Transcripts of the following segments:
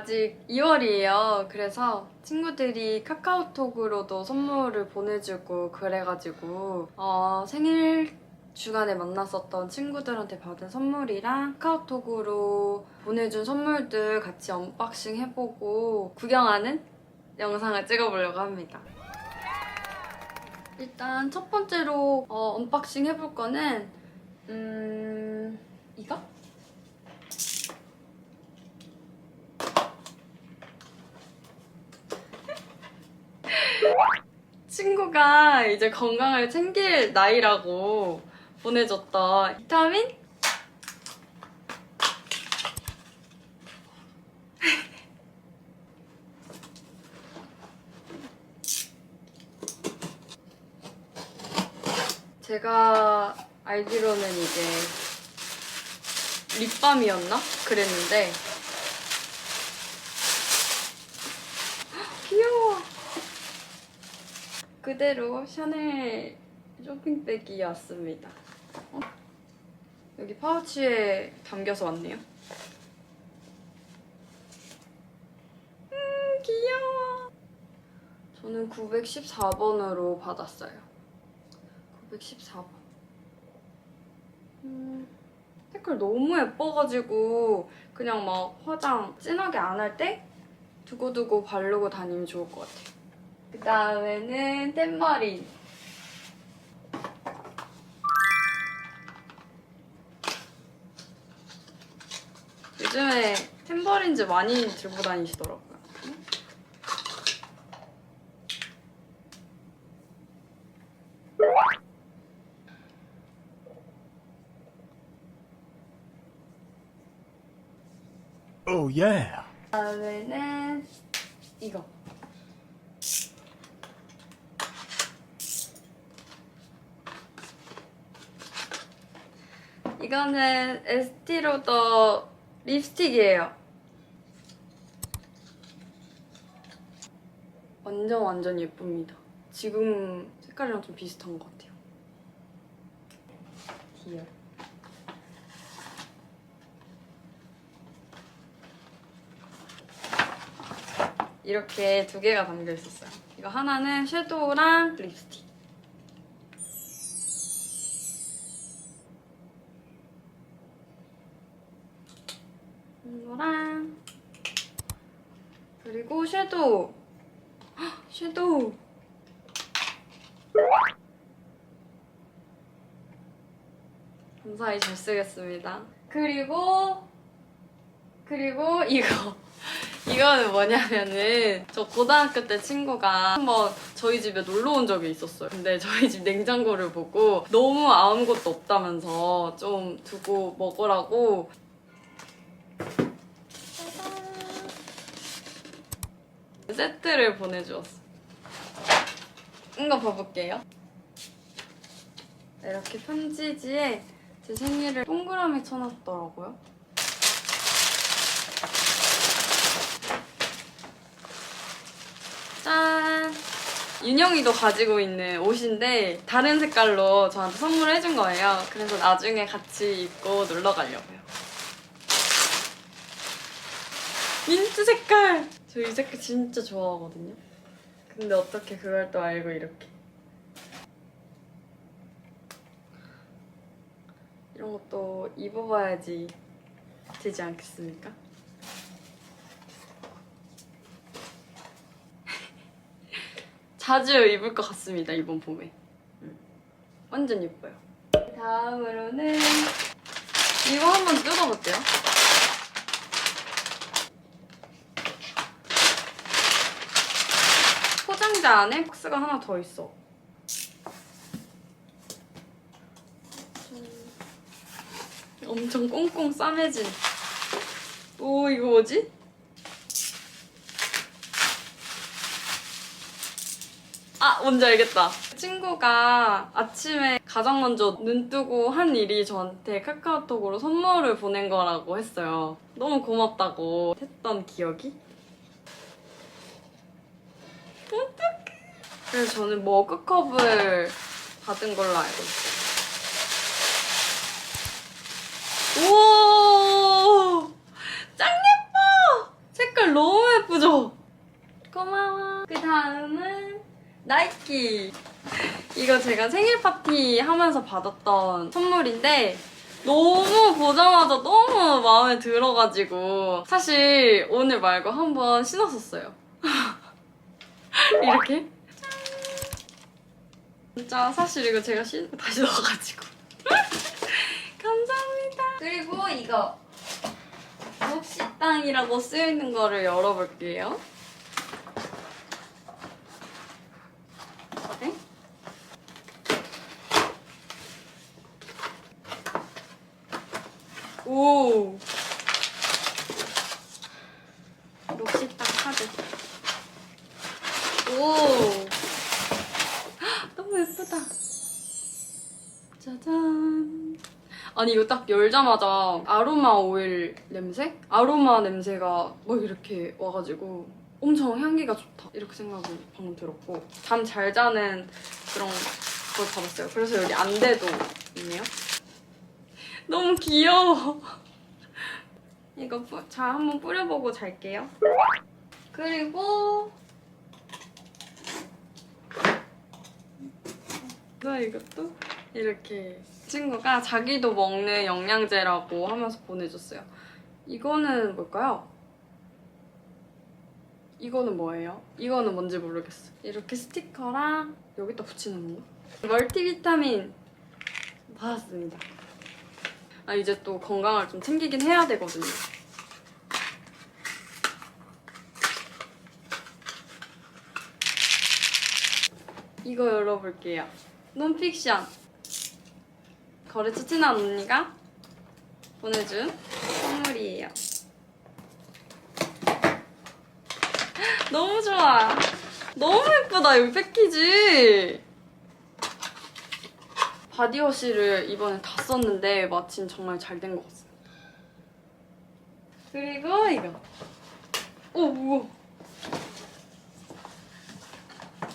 아직 2월이에요. 그래서 친구들이 카카오톡으로도 선물을 보내주고 그래가지고 어, 생일 주간에 만났었던 친구들한테 받은 선물이랑 카카오톡으로 보내준 선물들 같이 언박싱 해보고 구경하는 영상을 찍어보려고 합니다. 일단 첫 번째로 어, 언박싱 해볼 거는 음 이거? 친구가 이제 건강을 챙길 나이라고 보내줬던 비타민? 제가 알기로는 이제 립밤이었나? 그랬는데 헉, 귀여워 그대로 샤넬 쇼핑백이었습니다. 어? 여기 파우치에 담겨서 왔네요. 음, 귀여워. 저는 914번으로 받았어요. 914번. 음, 색깔 너무 예뻐가지고 그냥 막 화장 진하게 안 할 때 두고두고 바르고 다니면 좋을 것 같아요. 그 다음에는 템머린. 요즘에 템버린즈 많이 들고 다니시더라고요. Oh, yeah. 다음에는 이거. 이거는 에스티로더 립스틱이에요. 완전 완전 예쁩니다. 지금 색깔이랑 좀 비슷한 것 같아요. 디얼. 이렇게 두 개가 담겨 있었어요. 이거 하나는 섀도우랑 립스틱. 이거랑 그리고 섀도우. 헉, 섀도우. 감사히 잘 쓰겠습니다. 그리고 그리고 이거. 이거는 뭐냐면은 저 고등학교 때 친구가 한번 저희 집에 놀러 온 적이 있었어요. 근데 저희 집 냉장고를 보고 너무 아무것도 없다면서 좀 두고 먹으라고 세트를 보내주었어. 이거 봐볼게요. 이렇게 편지지에 제 생일을 동그라미 쳐놨더라고요. 짠! 윤영이도 가지고 있는 옷인데 다른 색깔로 저한테 선물을 해준 거예요. 그래서 나중에 같이 입고 놀러 가려고요. 민트 색깔! 저이 색깔 진짜 좋아하거든요. 근데 어떻게 그걸 또 알고 이렇게. 이런 것도 입어봐야지 되지 않겠습니까? 자주 입을 것 같습니다 이번 봄에 음. 완전 예뻐요 다음으로는 이거 한번 뜯어볼게요 포장자 안에 박스가 하나 더 있어 엄청 꽁꽁 싸매진 오 이거 뭐지? 아 뭔지 알겠다 친구가 아침에 가장 먼저 눈 뜨고 한 일이 저한테 카카오톡으로 선물을 보낸 거라고 했어요. 너무 고맙다고 했던 기억이? 그래서 저는 머그컵을 받은 걸로 알고 있어요. 우와! 짱 예뻐! 색깔 너무 예쁘죠? 고마워. 그 다음은 나이키. 이거 제가 생일 파티 하면서 받았던 선물인데 너무 보자마자 너무 마음에 들어가지고 사실 오늘 말고 한번 신었었어요. 이렇게. 짠. 진짜 사실 이거 제가 신고 다시 넣어가지고. 감사합니다. 그리고 이거 목식당이라고 쓰여있는 거를 열어볼게요. 네? 오. 녹식당 카드. 오. 헉, 너무 예쁘다. 짜잔. 아니 이거 딱 열자마자 아로마 오일 냄새? 아로마 냄새가 막 이렇게 와가지고 엄청 향기가 좋다. 이렇게 생각이 방금 들었고 잠 잘 자는 그런 걸 받았어요. 그래서 여기 안대도 있네요. 너무 귀여워. 이거 뿌, 자 한번 뿌려보고 잘게요. 그리고 나 이것도 이렇게 친구가 자기도 먹는 영양제라고 하면서 보내줬어요. 이거는 뭘까요? 이거는 뭐예요? 이거는 뭔지 모르겠어. 이렇게 스티커랑 여기다 붙이는 건가? 멀티비타민 받았습니다. 아 이제 또 건강을 좀 챙기긴 해야 되거든요. 이거 열어볼게요. 논픽션. 거래처 친한 언니가 보내준 선물이에요. 너무 좋아. 너무 예쁘다, 이 패키지. 바디워시를 이번에 다 썼는데 마침 정말 잘 된 것 같습니다. 그리고 이거. 오, 우와.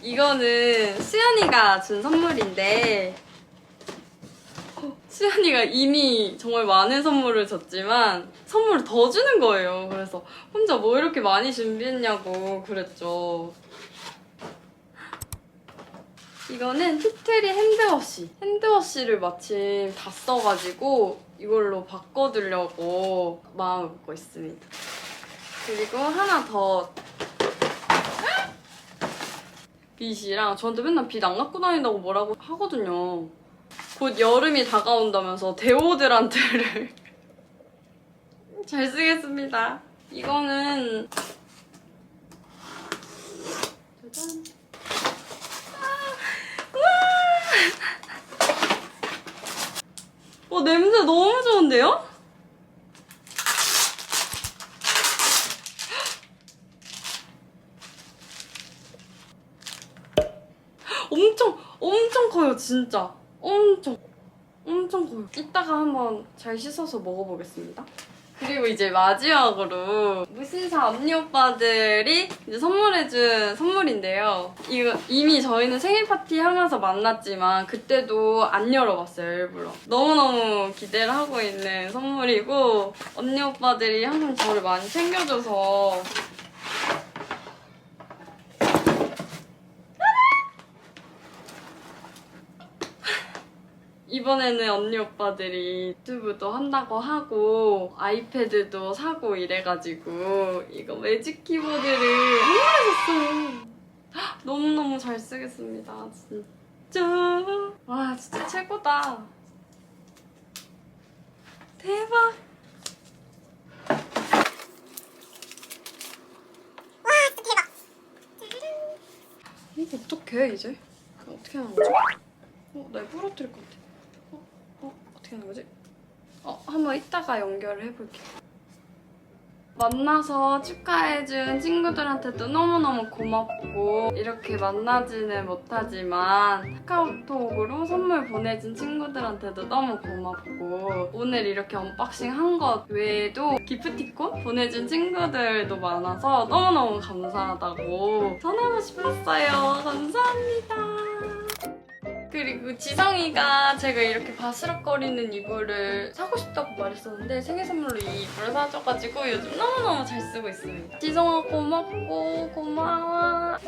이거는 수연이가 준 선물인데 수연이가 이미 정말 많은 선물을 줬지만 선물을 더 주는 거예요. 그래서 혼자 뭐 이렇게 많이 준비했냐고 그랬죠. 이거는 티트리 핸드워시. 핸드워시를 마침 다 써가지고 이걸로 바꿔두려고 마음을 먹고 있습니다. 그리고 하나 더 빛이랑 저한테 맨날 빛안 갖고 다닌다고 뭐라고 하거든요. 곧 여름이 다가온다면서 데오드란트를 잘 쓰겠습니다. 이거는 짜잔. 아! 어, 냄새 너무 좋은데요? 엄청 엄청 커요 진짜 엄청 엄청 커요. 이따가 한번 잘 씻어서 먹어보겠습니다. 그리고 이제 마지막으로 무신사 언니 오빠들이 이제 선물해준 선물인데요. 이거 이미 저희는 생일 파티 하면서 만났지만 그때도 안 열어봤어요 일부러. 너무너무 기대를 하고 있는 선물이고 언니 오빠들이 항상 저를 많이 챙겨줘서 이번에는 언니 오빠들이 유튜브도 한다고 하고 아이패드도 사고 이래가지고 이거 매직 키보드를 선물해줬어요. 헉, 너무너무 잘 쓰겠습니다. 진짜. 와 진짜 최고다. 대박. 이거 어떡해 이제? 어떻게 하는 거지? 어, 나 부러뜨릴 것 같아. 어떻게 하는 거지? 어, 한번 이따가 연결을 해볼게. 만나서 축하해준 친구들한테도 너무너무 고맙고 이렇게 만나지는 못하지만 카카오톡으로 선물 보내준 친구들한테도 너무 고맙고 오늘 이렇게 언박싱 한 것 외에도 기프티콘 보내준 친구들도 많아서 너무너무 감사하다고 전하고 싶었어요. 감사합니다. 그리고 지성이가 제가 이렇게 바스락거리는 이불을 사고 싶다고 말했었는데 생일 선물로 이 이불을 사줘가지고 요즘 너무너무 잘 쓰고 있습니다. 지성아 고맙고 고마워.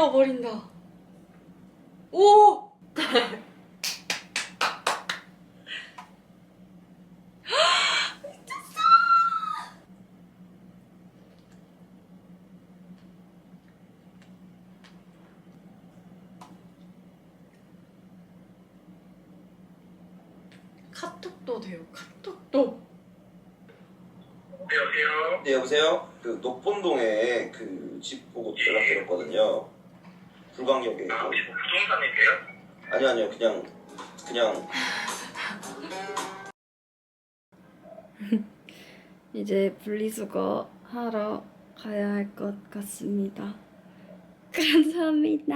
이어버린다. 오! 카톡도 돼요. 카톡도. 여보세요? 네 여보세요. 그 녹본동에 그 집 보고 연락드렸거든요. 불광역에. 아, 혹시 뭐 부동산이세요? 아니 아니요 그냥 그냥 이제 분리수거 하러 가야 할 것 같습니다. 감사합니다.